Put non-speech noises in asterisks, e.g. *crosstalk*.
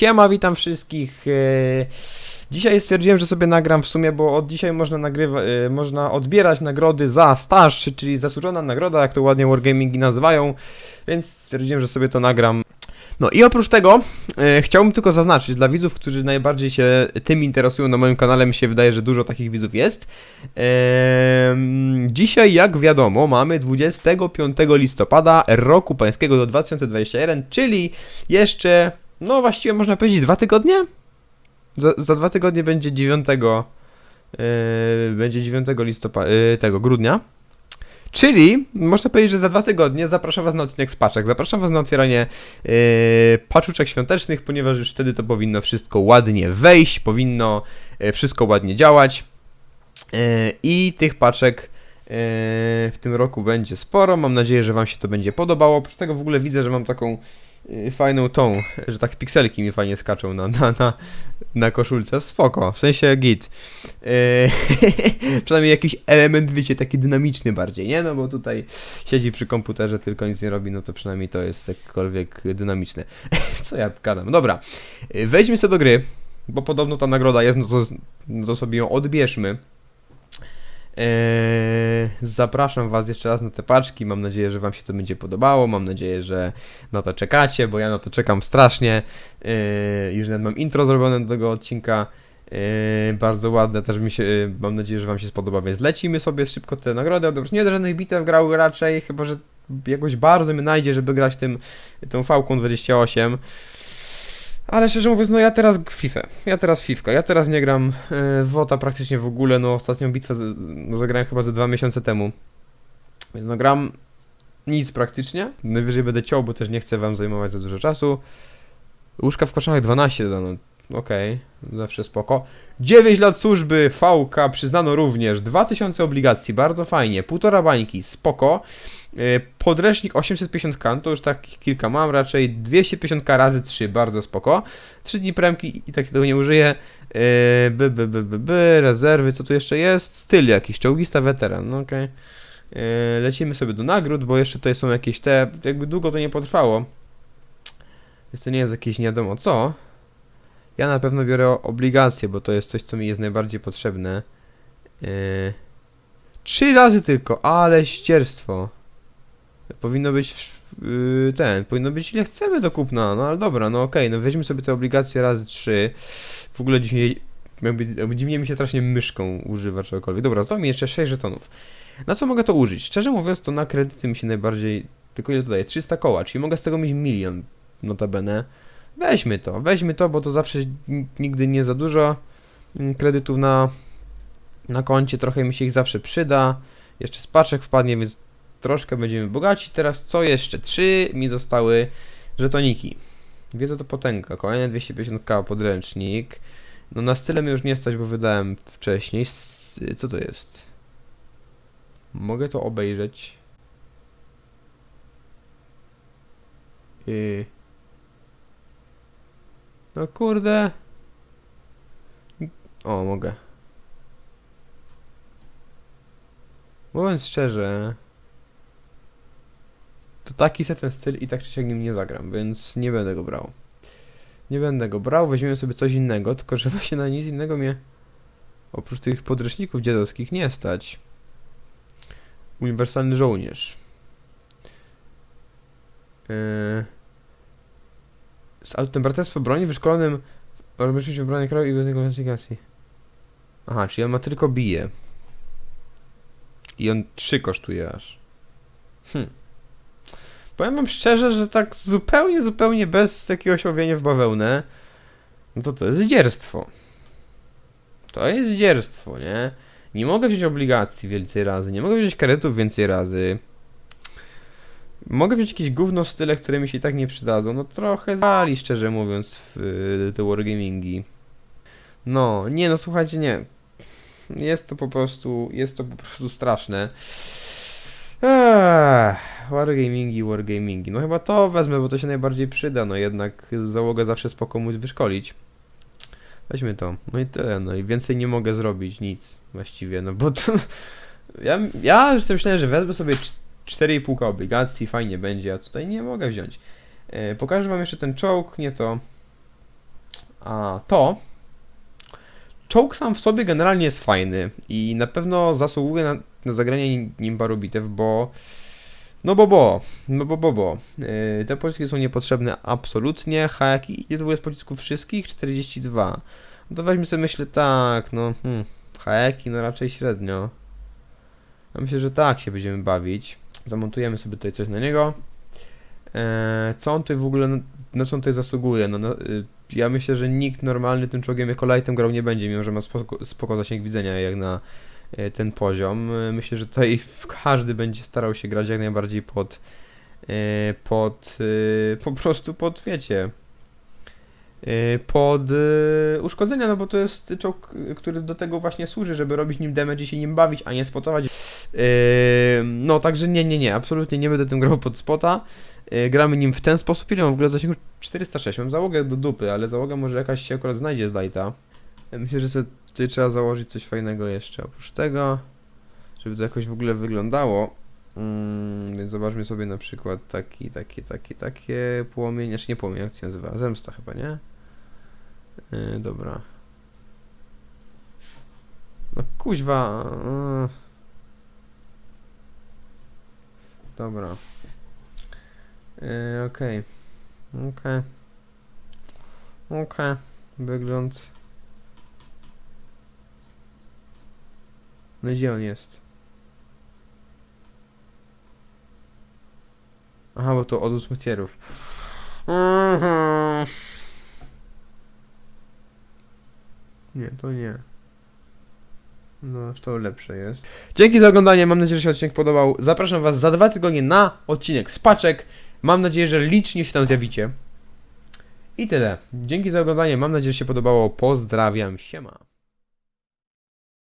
Siema, witam wszystkich. e, Dzisiaj stwierdziłem, że sobie nagram w sumie, bo od dzisiaj można nagrywa, e, można odbierać nagrody za staż, czyli zasłużona nagroda, jak to ładnie Wargamingi nazywają, więc stwierdziłem, że sobie to nagram. No i oprócz tego e, chciałbym tylko zaznaczyć dla widzów, którzy najbardziej się tym interesują na moim kanale, mi się wydaje, że dużo takich widzów jest. Em, dzisiaj, jak wiadomo, mamy 25 listopada roku pańskiego do 2021, czyli jeszcze, no właściwie można powiedzieć dwa tygodnie? Za, za dwa tygodnie będzie 9, yy, będzie 9 listopada, yy, tego grudnia. Czyli można powiedzieć, że za dwa tygodnie zapraszam Was na odcinek z paczek. Zapraszam Was na otwieranie yy, paczuczek świątecznych, ponieważ już wtedy to powinno wszystko ładnie wejść, powinno yy, wszystko ładnie działać. Yy, I tych paczek yy, w tym roku będzie sporo. Mam nadzieję, że Wam się to będzie podobało. Oprócz tego w ogóle widzę, że mam taką fajną tą, że tak pikselki mi fajnie skaczą na, na, na, na koszulce. Spoko, w sensie git. Yy, *laughs* przynajmniej jakiś element, wiecie, taki dynamiczny bardziej, nie? No bo tutaj siedzi przy komputerze, tylko nic nie robi, no to przynajmniej to jest jakkolwiek dynamiczne. *laughs* Co ja gadam? Dobra, Yy, wejdźmy sobie do gry, bo podobno ta nagroda jest, no to, no to sobie ją odbierzmy. Eee, zapraszam Was jeszcze raz na te paczki. Mam nadzieję, że Wam się to będzie podobało. Mam nadzieję, że na to czekacie, bo ja na to czekam strasznie. Eee, już nawet mam intro zrobione do tego odcinka. Eee, bardzo ładne, też mi się, mam nadzieję, że Wam się spodoba, więc lecimy sobie szybko te nagrody. odebrać. Nie do żadnych bitew grał raczej, chyba że jakoś bardzo mnie najdzie, żeby grać tym, tą Falcon 28. Ale szczerze mówiąc, no ja teraz FIFA. Ja teraz Fifka. Ja teraz nie gram e, WOTA praktycznie w ogóle. No ostatnią bitwę no, zagrałem chyba ze dwa miesiące temu. Więc no gram nic praktycznie. Najwyżej będę ciął, bo też nie chcę wam zajmować za dużo czasu. Łóżka w koszarach 12 dano. Okej, zawsze spoko. 9 lat służby, VK przyznano również. 2000 obligacji, bardzo fajnie. Półtora bańki, spoko. E, Podręcznik 850k, to już tak kilka mam raczej. 250k razy 3, bardzo spoko. 3 dni premki i tak tego nie użyję. E, By, by, by, by, by, rezerwy, co tu jeszcze jest? Styl jakiś, czołgista weteran, no okej. E, Lecimy sobie do nagród, bo jeszcze tutaj są jakieś te, jakby długo to nie potrwało. Więc to nie jest jakieś nie wiadomo co. Ja na pewno biorę obligacje, bo to jest coś, co mi jest najbardziej potrzebne. Yy... Trzy razy tylko, ale ścierstwo. Powinno być yy, ten, powinno być ile chcemy do kupna, no ale dobra, no okej, no weźmy sobie te obligacje razy trzy. W ogóle dziwnie, jakby, dziwnie mi się strasznie myszką używa czegokolwiek. Dobra, co mi jeszcze 6 żetonów. Na co mogę to użyć? Szczerze mówiąc, to na kredyty mi się najbardziej, tylko ile to daje? 300 koła, czyli mogę z tego mieć milion, notabene. Weźmy to, weźmy to, bo to zawsze nigdy nie za dużo mm, kredytów na, na koncie, trochę mi się ich zawsze przyda. Jeszcze z paczek wpadnie, więc troszkę będziemy bogaci. Teraz co jeszcze? Trzy mi zostały żetoniki. Wiedza to potęga, kolejne 250k podręcznik. No na style mnie już nie stać, bo wydałem wcześniej. Co to jest? Mogę to obejrzeć. Yy. No kurde. O, mogę. Mówiąc szczerze, to taki set ten styl i tak czy siak nim nie zagram, więc nie będę go brał. Nie będę go brał, weźmiemy sobie coś innego, tylko że *laughs* właśnie na nic innego mnie oprócz tych podręczników dziadowskich nie stać. Uniwersalny żołnierz. Yy... Z autem broni wyszkolonym w broni kraju i bez klasyfikacji. Aha, czyli on ma tylko bije. I on 3 kosztuje aż. Hm. Powiem wam szczerze, że tak zupełnie, zupełnie bez jakiegoś owienia w bawełnę, no to to jest dzierstwo. To jest dzierstwo, nie? Nie mogę wziąć obligacji więcej razy, nie mogę wziąć karetów więcej razy. Mogę wziąć jakieś gówno style, które mi się i tak nie przydadzą. No trochę zali, szczerze mówiąc, w y, te wargamingi. No, nie no, słuchajcie, nie. Jest to po prostu, jest to po prostu straszne. Eee, wargamingi, wargamingi. No chyba to wezmę, bo to się najbardziej przyda. No jednak załogę zawsze spoko móc wyszkolić. Weźmy to. No i tyle. No i więcej nie mogę zrobić, nic właściwie, no bo to... *laughs* Ja, ja już sobie myślałem, że wezmę sobie 4,5 obligacji, fajnie będzie, a tutaj nie mogę wziąć. E, pokażę wam jeszcze ten czołg, nie to. A to czołg sam w sobie generalnie jest fajny i na pewno zasługuje na, na zagranie nim- paru bitew, bo no bo bo, no bo bo bo. Yy, te polskie są niepotrzebne absolutnie. Hajaki, było z pocisków wszystkich? 42. No to weźmy sobie myślę tak, no hmm, hajaki no raczej średnio. Ja myślę, że tak się będziemy bawić. Zamontujemy sobie tutaj coś na niego. Eee, co on tutaj w ogóle, na co on tutaj zasługuje? No, no, y, ja myślę, że nikt normalny tym czołgiem jako lightem grał nie będzie, mimo że ma spoko, spoko zasięg widzenia jak na e, ten poziom. E, Myślę, że tutaj *laughs* każdy będzie starał się grać jak najbardziej pod, e, pod e, po prostu pod, wiecie, e, pod e, uszkodzenia, no bo to jest czołg, który do tego właśnie służy, żeby robić nim damage i się nim bawić, a nie spotować. E, No, także nie, nie, nie, absolutnie nie będę tym grał pod spota. Gramy nim w ten sposób. Ile mam w ogóle zasięgu? 406. Mam załogę do dupy, ale załoga może jakaś się akurat znajdzie z lighta. Myślę, że sobie tutaj trzeba założyć coś fajnego jeszcze oprócz tego, żeby to jakoś w ogóle wyglądało. Mm, więc zobaczmy sobie na przykład taki, taki, taki, takie płomienie, znaczy nie płomień, jak się nazywa? Zemsta chyba, nie? Yy, dobra. No kuźwa. Yy. Dobra. Yy, Okej. Okej. Okej. Wygląd. No gdzie on jest? Aha, bo to od ósmych Mhm. Nie, to nie. No, to lepsze jest. Dzięki za oglądanie, mam nadzieję, że się odcinek podobał. Zapraszam Was za dwa tygodnie na odcinek z paczek. Mam nadzieję, że licznie się tam zjawicie. I tyle. Dzięki za oglądanie, mam nadzieję, że się podobało. Pozdrawiam, siema.